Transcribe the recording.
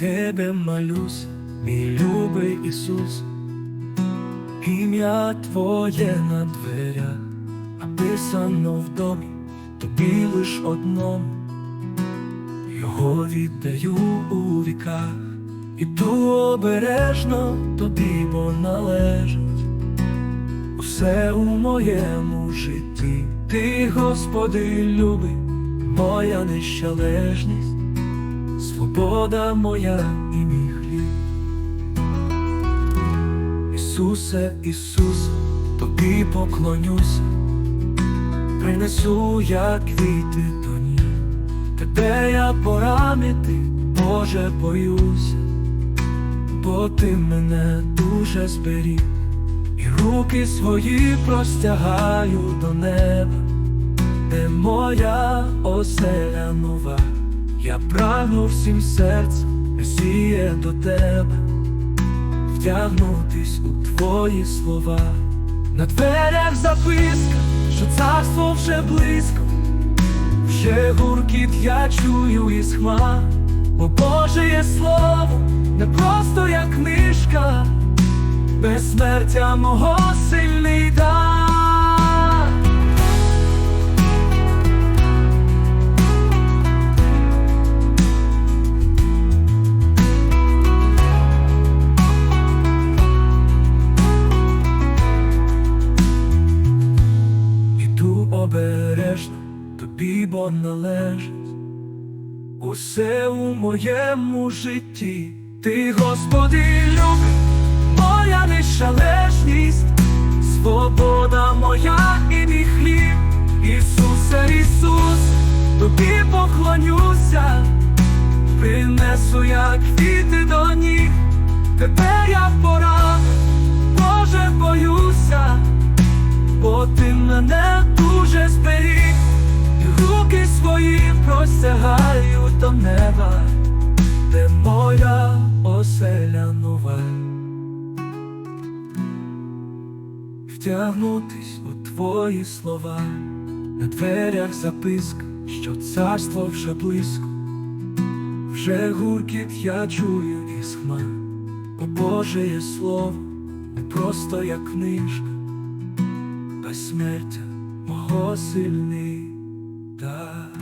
тебе молюсь, мій любий Ісус, ім'я Твоє на дверях, написано в домі, тобі лиш одному, його віддаю у віках, іду обережно тобі, бо належить. Усе у моєму житті. Ти, Господи, любий, моя нещалежність, свобода моя і мій хліб. Ісусе, Ісусе, тобі поклонюся, принесу я квіти до ніг. Тебе я поранити, Боже, боюся, бо ти мене дуже зберіг. І руки свої простягаю до неба, де моя оселя нова, я прагну всім серцем, сіє до тебе, втягнутись у твої слова, на дверях записка, що царство вже близько, вже гуркіт я чую із хмар, бо Боже є слово, не просто як книжка. Безсмертя мого сильний дар. Обережно, тобі бо належить. Усе у моєму житті, ти, Господи, любиш моя нещалежність, свобода моя і мій хліб, Ісусе, Ісус, тобі поклонюся, принесу я квіти до ніг, тепер я пора, Боже, боюся, бо ти мене зберіг, руки свої простягаю до неба, де моя оселя нова. втягнутись у твої слова, на дверях записка, що царство вже близько, вже гуркіт я чую із хмар, бо Боже є слово, не просто як книжка, безсмертя мого сильний дар.